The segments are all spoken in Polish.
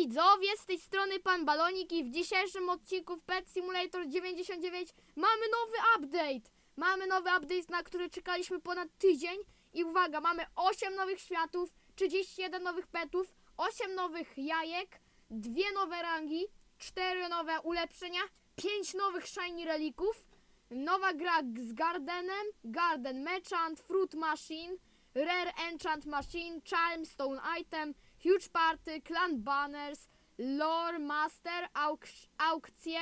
widzowie, z tej strony Pan Balonik i w dzisiejszym odcinku w Pet Simulator 99 mamy nowy update. Mamy nowy update, na który czekaliśmy ponad tydzień i uwaga, mamy 8 nowych światów, 31 nowych petów, 8 nowych jajek, dwie nowe rangi, 4 nowe ulepszenia, 5 nowych shiny relików, nowa gra z Gardenem, Garden Merchant, Fruit Machine, Rare Enchant Machine, Charm Stone Item, Huge Party, Clan Banners, Lore Master, auk- aukcje,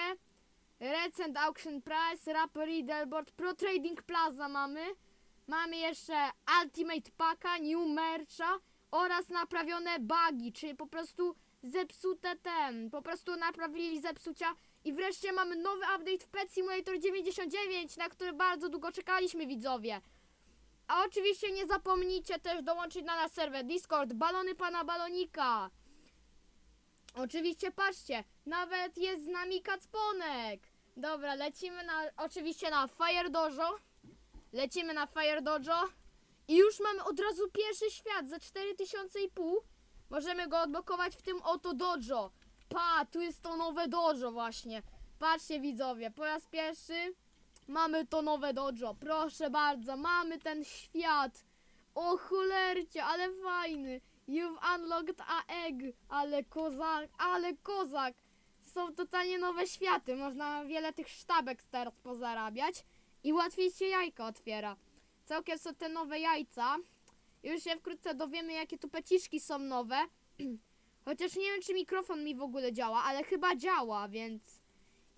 Recent Auction Price, Rapper Riddleboard, Pro Trading Plaza mamy. Mamy jeszcze Ultimate Packa, New Mercha oraz naprawione bugi, czyli po prostu zepsute ten, po prostu naprawili zepsucia. I wreszcie mamy nowy update w Pet Simulator 99, na który bardzo długo czekaliśmy widzowie. A oczywiście nie zapomnijcie też dołączyć na nasz serwer Discord Balony Pana Balonika. Oczywiście patrzcie, nawet jest z nami Kacponek. Dobra, lecimy na, oczywiście na Fire Dojo. Lecimy na Fire Dojo. I już mamy od razu pierwszy świat za 4500. Możemy go odblokować w tym oto dojo. Pa, tu jest to nowe dojo właśnie. Patrzcie widzowie, po raz pierwszy mamy to nowe dojo. Proszę bardzo, mamy ten świat. O cholercie, ale fajny. You've unlocked a egg. Ale kozak, ale kozak. Są totalnie nowe światy. Można wiele tych sztabek teraz pozarabiać. I łatwiej się jajka otwiera. Całkiem są te nowe jajca. Już się wkrótce dowiemy, jakie tu peciszki są nowe. Chociaż nie wiem, czy mikrofon mi w ogóle działa, ale chyba działa, więc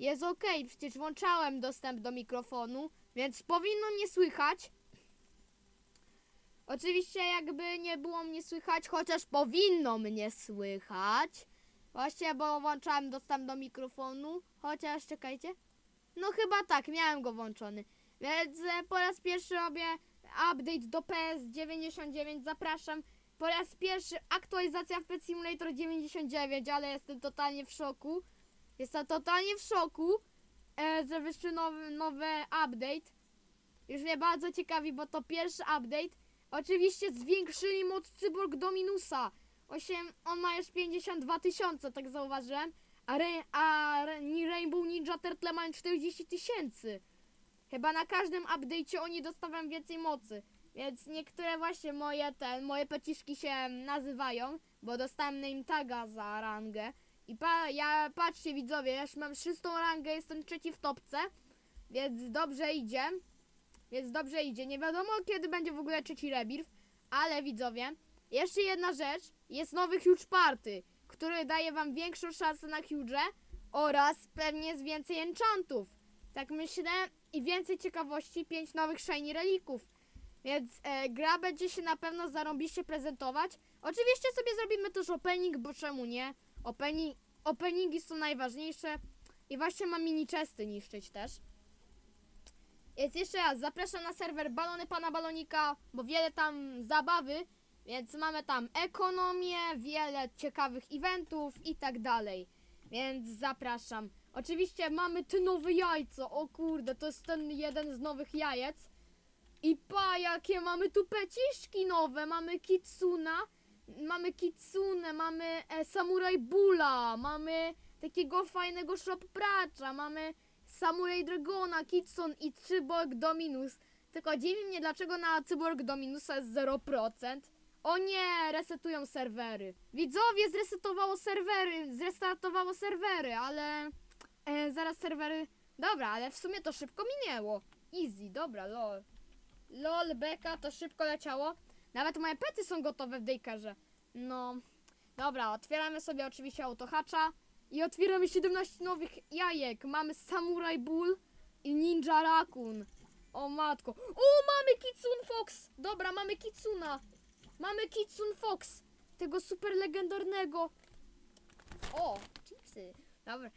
jest ok. Przecież włączałem dostęp do mikrofonu, więc powinno mnie słychać. Oczywiście jakby nie było mnie słychać, chociaż powinno mnie słychać. Właśnie, bo włączałem dostęp do mikrofonu, chociaż czekajcie. No chyba tak, miałem go włączony. Więc e, po raz pierwszy robię update do PS99, zapraszam. Po raz pierwszy aktualizacja w Pet Simulator 99, ale jestem totalnie w szoku. Jestem totalnie w szoku, e, że wyszły nowy, nowy update. Już mnie bardzo ciekawi, bo to pierwszy update. Oczywiście zwiększyli moc Cyborg Dominusa. 8, on ma już 52 tysiące, tak zauważyłem. A, Re, a Rainbow Ninja Turtle mają 40 tysięcy. Chyba na każdym update'cie oni dostają więcej mocy. Więc niektóre właśnie moje te, moje peciszki się nazywają, bo dostałem name taga za rangę. I pa, ja, patrzcie widzowie, ja już mam szóstą rangę, jestem trzeci w topce, więc dobrze idzie. Więc dobrze idzie. Nie wiadomo kiedy będzie w ogóle trzeci rebirth, ale widzowie, jeszcze jedna rzecz, jest nowy Huge Party, który daje wam większą szansę na Huge oraz pewnie jest więcej enchantów. Tak myślę i więcej ciekawości, pięć nowych shiny relików. Więc e, gra będzie się na pewno zarąbiście prezentować. Oczywiście sobie zrobimy też opening, bo czemu nie? Opening, openingi są najważniejsze. I właśnie mam mini chesty niszczyć też. Więc jeszcze raz, zapraszam na serwer Balony Pana Balonika, bo wiele tam zabawy, więc mamy tam ekonomię, wiele ciekawych eventów i tak dalej. Więc zapraszam. Oczywiście mamy te nowe jajco, o kurde, to jest ten jeden z nowych jajec. I pa, jakie mamy tu peciszki nowe, mamy Kitsuna, mamy Kitsune, mamy e, Samurai Bula, mamy takiego fajnego shop pracza, mamy Samurai Dragona, Kitsun i Cyborg Dominus. Tylko dziwi mnie, dlaczego na Cyborg Dominusa jest 0%. O nie, resetują serwery. Widzowie, zresetowało serwery, zrestartowało serwery, ale e, zaraz serwery... Dobra, ale w sumie to szybko minęło. Easy, dobra, lol. Lol, beka, to szybko leciało. Nawet moje pety są gotowe w daycarze. No, dobra, otwieramy sobie oczywiście autohacza. I otwieramy 17 nowych jajek. Mamy Samurai Bull i Ninja Raccoon. O matko. O, mamy Kitsune Fox. Dobra, mamy Kitsuna. Mamy Kitsune Fox. Tego super legendarnego. O, chipsy. Dobra.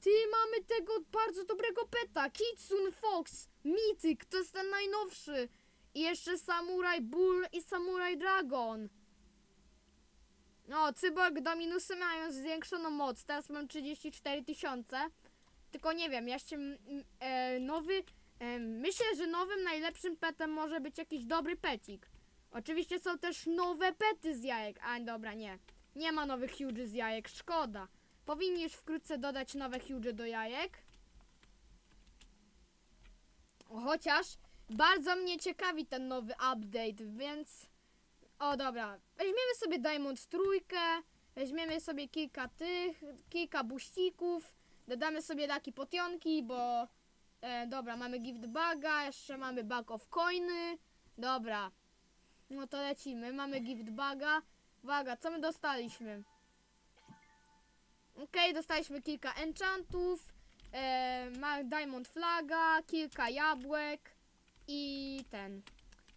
Ty, mamy tego bardzo dobrego peta. Kitsune Fox. Mityk, to jest ten najnowszy. I jeszcze Samurai Bull i Samurai Dragon. No, Cyborg Dominusy mają zwiększoną moc. Teraz mam 34 tysiące. Tylko nie wiem, jeszcze e, nowy. E, myślę, że nowym najlepszym petem może być jakiś dobry pecik. Oczywiście są też nowe pety z jajek. A dobra, nie. Nie ma nowych huge z jajek, szkoda. Powinni już wkrótce dodać nowe huge do jajek. Chociaż bardzo mnie ciekawi ten nowy update, więc... O dobra, weźmiemy sobie Diamond trójkę, weźmiemy sobie kilka tych, kilka buścików, dodamy sobie takie potionki, bo... E, dobra, mamy gift baga, jeszcze mamy bag of coiny. Dobra, no to lecimy, mamy gift baga. Uwaga, co my dostaliśmy? Okej, dostaliśmy kilka enchantów, e, diamond flaga, kilka jabłek i ten.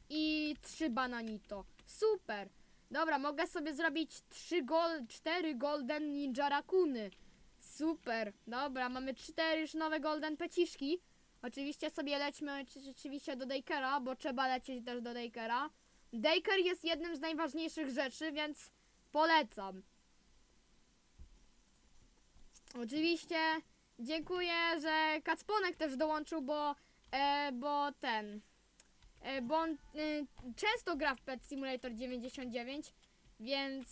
I trzy bananito. Super. Dobra, mogę sobie zrobić trzy gol, cztery golden ninja rakuny. Super. Dobra, mamy cztery już nowe golden peciszki. Oczywiście sobie lećmy rzeczywiście do Dakera, bo trzeba lecieć też do Dakera. Daker jest jednym z najważniejszych rzeczy, więc polecam. Oczywiście dziękuję, że Kacponek też dołączył, bo, e, bo ten, e, bo on e, często gra w Pet Simulator 99, więc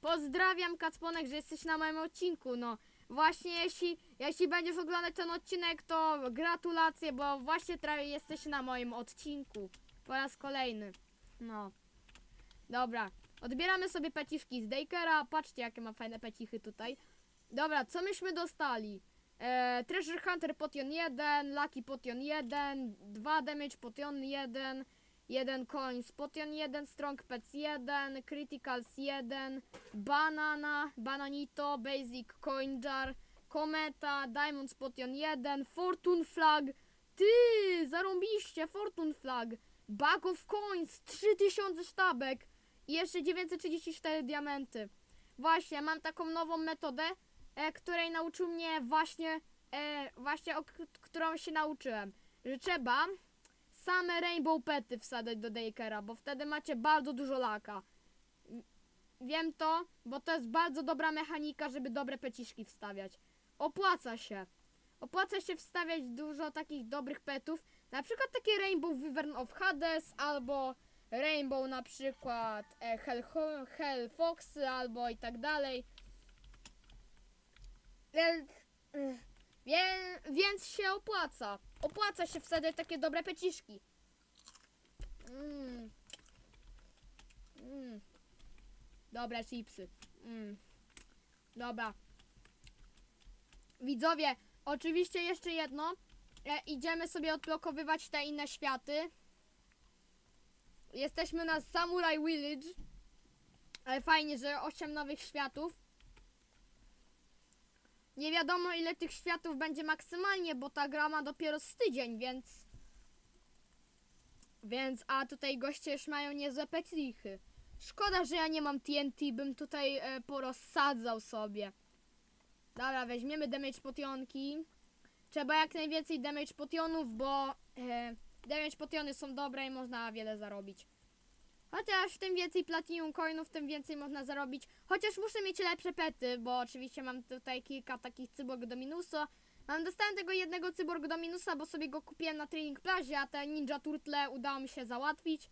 pozdrawiam Kacponek, że jesteś na moim odcinku, no. Właśnie jeśli, jeśli będziesz oglądać ten odcinek, to gratulacje, bo właśnie tra- jesteś na moim odcinku. Po raz kolejny. No. Dobra. Odbieramy sobie peciszki z Dakera. Patrzcie, jakie ma fajne pecichy tutaj. Dobra, co myśmy dostali? E, Treasure Hunter Potion 1, Lucky Potion 1, 2 Damage Potion 1, 1 Coins Potion 1, Strong Pets 1, Criticals 1, Banana, Bananito, Basic Coin Jar, Kometa, Diamond Potion 1, Fortune Flag. Ty, zarąbiście, Fortune Flag. Bag of Coins, 3000 sztabek i jeszcze 934 diamenty. Właśnie, mam taką nową metodę, której nauczył mnie właśnie, e, właśnie o którą się nauczyłem, że trzeba same rainbow pety wsadzać do Dakera, bo wtedy macie bardzo dużo laka. Wiem to, bo to jest bardzo dobra mechanika, żeby dobre peciszki wstawiać. Opłaca się. Opłaca się wstawiać dużo takich dobrych petów, na przykład takie Rainbow Wyvern of Hades, albo Rainbow na przykład e, Hell, Hell Foxy, albo i tak dalej. Więc, wie, więc się opłaca. Opłaca się wsadzać takie dobre peciszki. Mm. Mm. Dobre chipsy. Mm. Dobra. Widzowie, oczywiście jeszcze jedno. E, idziemy sobie odblokowywać te inne światy. Jesteśmy na Samurai Village. Ale fajnie, że 8 nowych światów. Nie wiadomo ile tych światów będzie maksymalnie, bo ta gra ma dopiero z tydzień, więc... Więc, a tutaj goście już mają niezłe peclichy. Szkoda, że ja nie mam TNT, bym tutaj e, porozsadzał sobie. Dobra, weźmiemy damage potionki. Trzeba jak najwięcej damage potionów, bo e, damage potiony są dobre i można wiele zarobić. Chociaż tym więcej platinum coinów, tym więcej można zarobić. Chociaż muszę mieć lepsze pety, bo oczywiście mam tutaj kilka takich cyborg do minusa. Mam dostałem tego jednego cyborg do minusa, bo sobie go kupiłem na Training Plazie, a te Ninja Turtle udało mi się załatwić.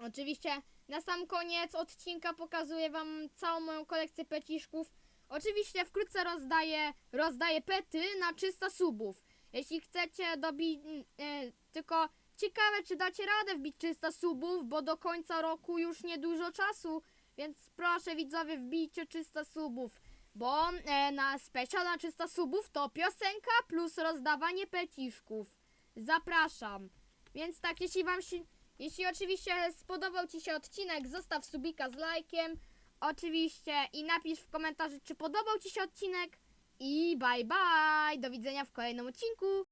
Oczywiście na sam koniec odcinka pokazuję wam całą moją kolekcję peciszków. Oczywiście wkrótce rozdaję, rozdaję pety na 300 subów. Jeśli chcecie dobić, e, tylko ciekawe czy dacie radę wbić 300 subów, bo do końca roku już niedużo czasu, więc proszę widzowie wbijcie 300 subów. Bo e, na special na 300 subów to piosenka plus rozdawanie peciszków. Zapraszam. Więc tak, jeśli wam się, jeśli oczywiście spodobał ci się odcinek, zostaw subika z lajkiem. Oczywiście i napisz w komentarzu, czy podobał ci się odcinek. I bye bye. Do widzenia w kolejnym odcinku.